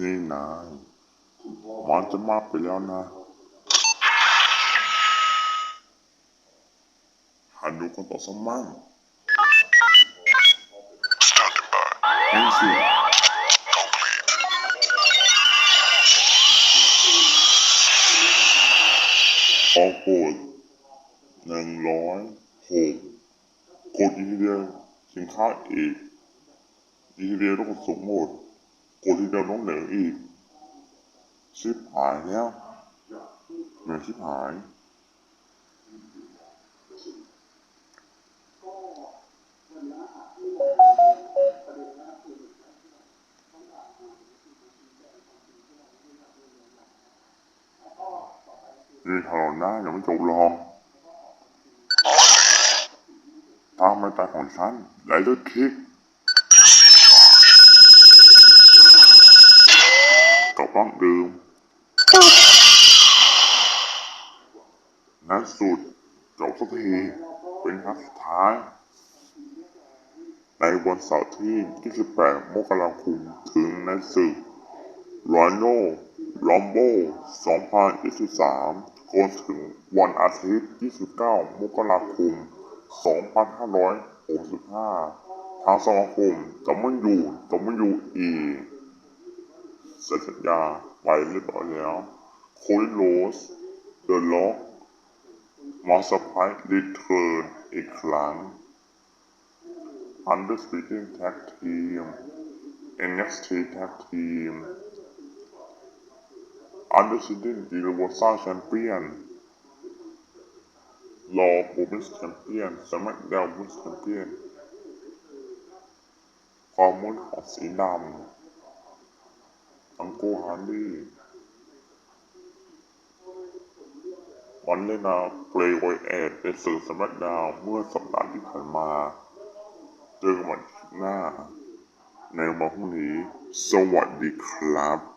นี่นายมันจะมาไปแล้วนะหันดูคนต่อสมั่ง Standing by. นี่สิออกโกดหนึ่งร้อยหกกดอีกทีเดียวสินค้าอีกอีกทีเดียวต้องกดสูงหมด กดทีเดียวต้องเหนืออีก ชิบหายแล้วเหนือชิบหายนี่ถนนหน้ายังไม่จบหรอกตามมาตายของฉันไลเดอร์คิก กับร่างเดิมนัดสุดจบสักทีเป็นครั้งสุดท้าย ในวันเสาร์ที่ 28 มกราคมถึงในศึกรอยโนลัมโบ 2023จนถึงวันอาทิตย์ 29 มกราคม 2565 ทางสมาคมจะไม่อยู่จะไม่อยู่อีก เซ็นสัญญาไปเรียบร้อยแล้วคลิโรสเดอะล็อกมาสไปรีเทิร์นอีกครั้ง Undisputed Tag Team NXT Tag Team Undisputed Universal Champion Raw Women's Champion SmackDown Women's Champion ความมุ่นของสีดำ อังโกฮาร์ดี้วันเล่นนาเปลย์ไวแอดในสื่อสมัคดาวเมื่อสัปดาห์ที่ผ่านมาเจอกันวันหน้า ในวันพรุ่งนี้ สวัสดีครับ